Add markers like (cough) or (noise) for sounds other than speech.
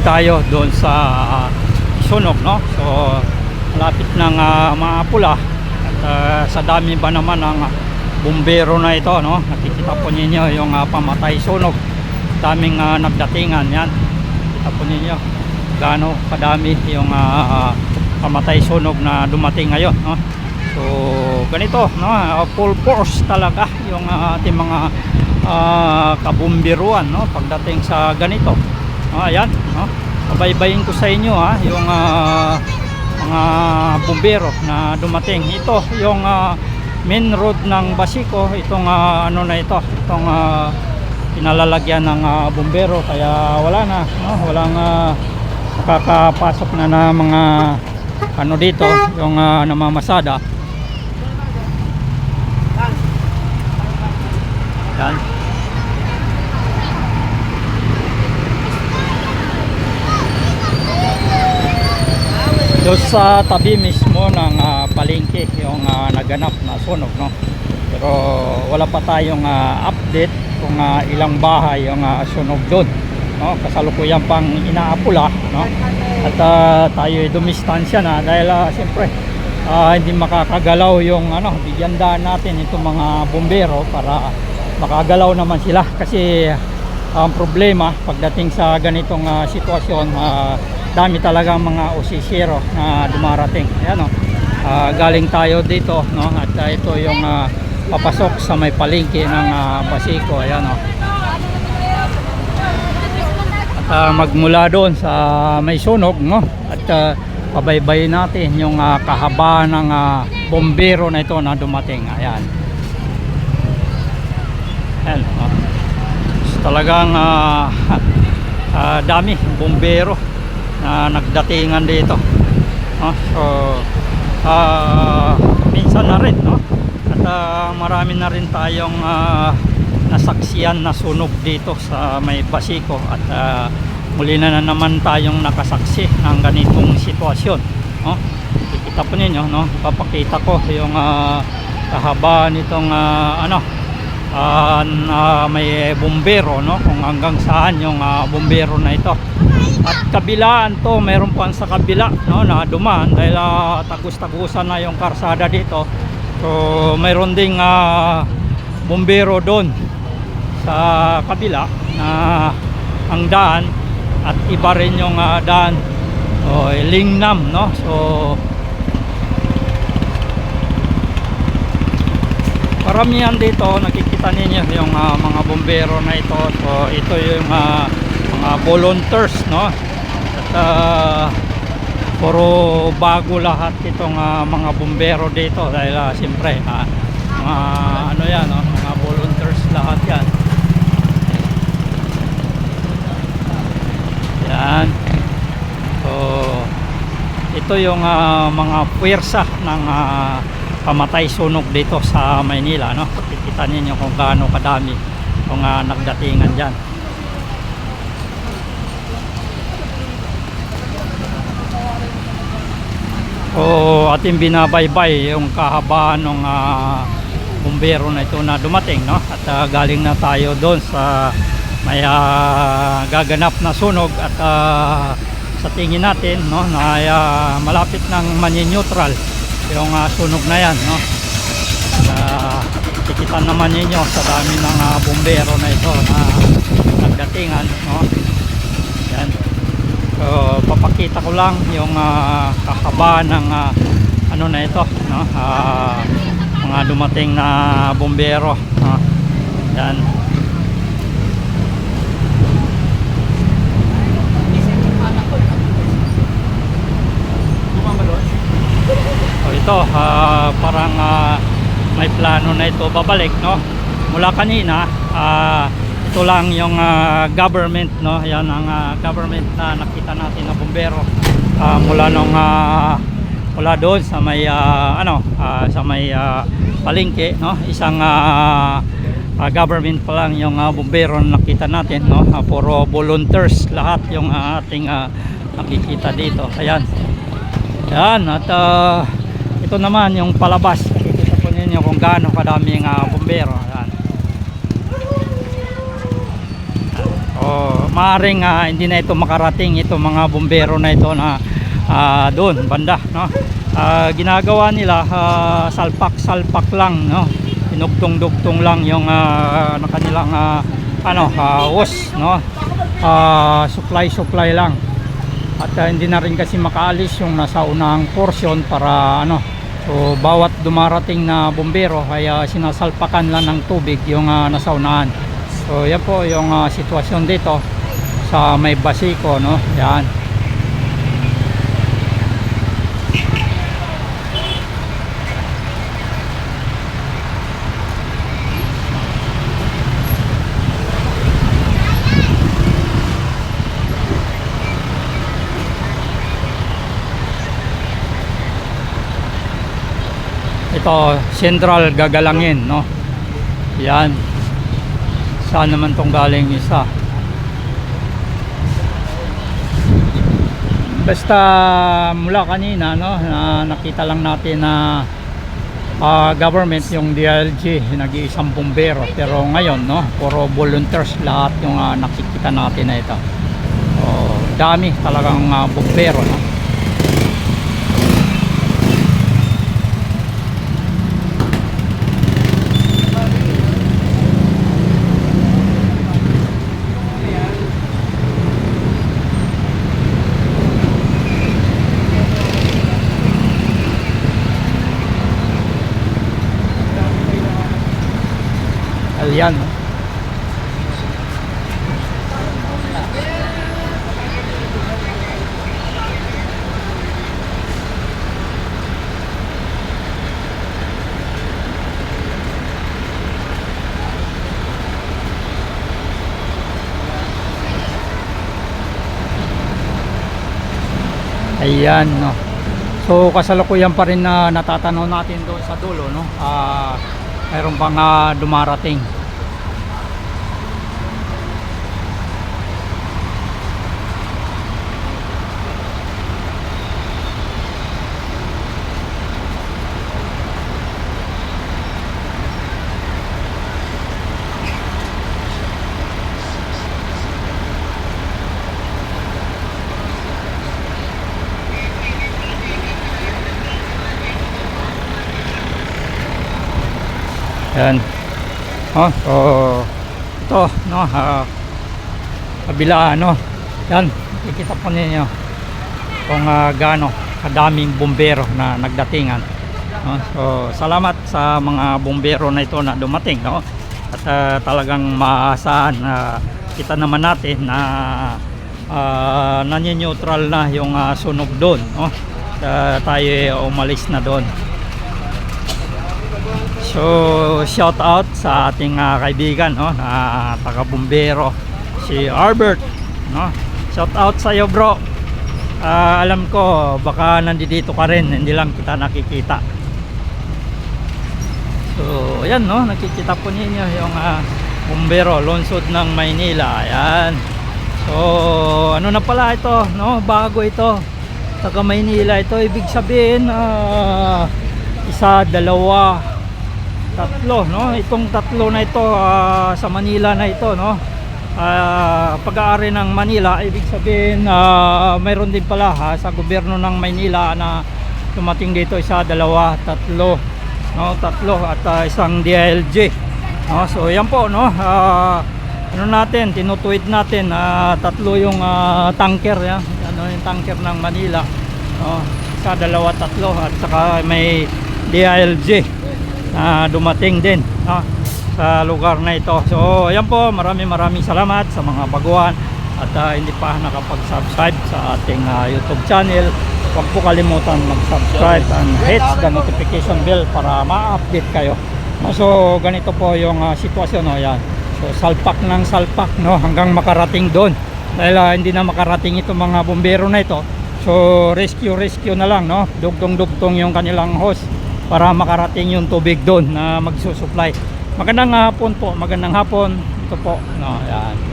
tayo doon sa ah, sunog no? So malapit ng uh, maapula. At ah, sa dami ba naman ng bumbero na ito no? Nakikita po ninyo yung ah, pamatay sunog. Daming ah, nagdatingan yan. Kita po ninyo gaano kadami yung ah, pamatay sunog na dumating ngayon no? So ganito no? Full force talaga yung ah, ating mga ah, kabumbiruan no? Pagdating sa ganito Ah, ayan, no? Pabaybayin ko sa inyo ha, yung ah, mga bumbero na dumating. Ito yung ah, main road ng Basico, itong ah, ano na ito, itong ah, pinalalagyan ng ah, bumbero kaya wala na, no? Walang ah, makakapasok na na mga ano dito, yung ah, namamasada. Yan. Doon sa tabi mismo ng ah, palengke yung ah, naganap na sunog no? Pero wala pa tayong ah, update kung ah, ilang bahay yung ah, sunog doon no? Kasalukuyan pang inaapula no? At ah, tayo ay dumistansya na dahil uh, siyempre ah, hindi makakagalaw yung ano bigyan daan natin itong mga bombero para makagalaw naman sila. Kasi ang problema pagdating sa ganitong ah, sitwasyon ah, dami talaga mga osisero na dumarating. Ayan o Ah, galing tayo dito no? At ah, ito yung ah, papasok sa may palengke ng ah, Basico. Ayan o at ah, magmula doon sa may sunog no? At ah, pabaybayin natin yung ah, kahaba ng ah, bombero na ito na dumating. Ayan. Ayan o talagang ah, (laughs) ah, dami bombero na nagdatingan dito no? so ah, minsan na rin no? at ah, marami na rin tayong ah, nasaksiyan na sunog dito sa may Basico at ah, muli na, na naman tayong nakasaksi ng ganitong sitwasyon no? kikita po ninyo no? papakita ko yung ah, kahaba nitong ah, ano ah, na may bumbero no kung hanggang saan yung ah, bumbero na ito at kabilaan to meron pa sa kabila no na dumaan dahil ah, tagus-tagusan na yung karsada dito. So mayroon ding ah, bumbero doon sa kabila na ang daan at iba rin yung ah, daan. O lingnam no? So Karamihan dito nakikita ninyo yung ah, mga bombero na ito. So ito yung ah, mga volunteers no. At ah, puro bago lahat itong ah, mga bombero dito dahil uh, siyempre ah, mga ano yan no, mga volunteers lahat yan. Yan. So ito yung ah, mga puwersa ng ah, pamatay sunog dito sa Maynila no kikita ninyo kung gaano kadami kung uh, nagdatingan dyan o ating binabaybay yung kahabaan ng uh, bumbero na ito na dumating no? At ah, galing na tayo doon sa may ah, gaganap na sunog at ah, sa tingin natin no? Na ah, malapit ng mani-neutral yung ah, sunog na yan no? Uh, tikitan naman ninyo sa dami ng ah, bumbero na ito na nagdatingan no papakita ko lang yung ah, kakaba ng ah, ano na ito no? Ah, mga dumating na bumbero no? Yan. So ito, ah, parang ah, may plano na ito babalik, no? Mula kanina, ah, ito lang yung ah, government, no? Yan ang ah, government na nakita natin na bumbero. Ah, mula nung ah, mula doon sa may ah, ano, ah, sa may ah, palengke, no? Isang ah, ah, government pa lang yung ah, bumbero na nakita natin, no? Ah, puro volunteers lahat yung ah, ating ah, nakikita dito. Ayan. Yan at ah, ito naman yung palabas. Nakikita po ninyo kung gaano kadaming uh, bombero. Yan. Oh, maaring ah, hindi na ito makarating ito mga bumbero na ito na ah, doon banda no? Ah, ginagawa nila ah, salpak salpak lang no? Dinugtong-dugtong lang yung ah, na kanilang ah, ano hose no? Ah, supply supply lang. At ah, hindi na rin kasi makaalis yung nasa unang portion para ano so bawat dumarating na bombero ay ah, sinasalpakan lang ng tubig yung ah, nasa unahan so yan po yung ah, sitwasyon dito sa may basiko no? Yan. Ito central gagalangin no? Yan saan naman tong galing isa? Basta mula kanina no na nakita lang natin na ah, government yung DLG nag-iisang bumbero. Pero ngayon no puro volunteers lahat yung ah, nakikita natin na ito. Oh, dami talagang ah, bumbero no Ayan. Ayan, no. So kasalukuyan pa rin na natatanaw natin doon sa dulo, no. Ah, mayroon pang ah, dumarating. Yan. Oh, so ito no, ah, kabila ano. Yan, kikita po ninyo kung ah, gaano kadaming bombero na nagdatingan. No? So, salamat sa mga bombero na ito na dumating, no? At ah, talagang maasahan na kita naman natin na uh, neutral na yung ah, sunog doon, no? Ah, tayo umalis na doon. So, shout out sa ating ah, kaibigan no, na taga bumbero si Albert, no. Shout out sa iyo, bro. Ah, alam ko baka nandito ka rin, hindi lang kita nakikita. So, ayan no, nakikita po ninyo yung ah, bumbero lungsod ng Maynila. Ayan. So, ano na pala ito, no? Bago ito. Taga Maynila ito, ibig sabihin ah, isa, dalawa, tatlo no? Itong tatlo na ito ah, sa Manila na ito no? Ah, pag-aari ng Manila ibig sabihin ah, mayroon din pala ha, sa gobyerno ng Maynila na tumating dito isa dalawa tatlo no? Tatlo at ah, isang DLG no? So yan po no? Ah, ano natin tinutuwid natin ah, tatlo yung ah, tanker yan ano yung tanker ng Manila no? Isa dalawa tatlo at saka may DLG na dumating din no, sa lugar na ito. So, ayan po, maraming maraming salamat sa mga baguhan at ah, hindi pa nakapag-subscribe sa ating ah, YouTube channel. Huwag po kalimutan mag-subscribe and hit the notification bell para ma-update kayo. So, ganito po yung ah, sitwasyon. No, yan. So, salpak ng salpak no, hanggang makarating doon. Dahil ah, hindi na makarating itong mga bombero na ito. So, rescue-rescue na lang. No? Dugtong-dugtong yung kanilang hose para makarating yung tubig doon na magsusupply. Magandang hapon po, magandang hapon. Ito po, no, yan.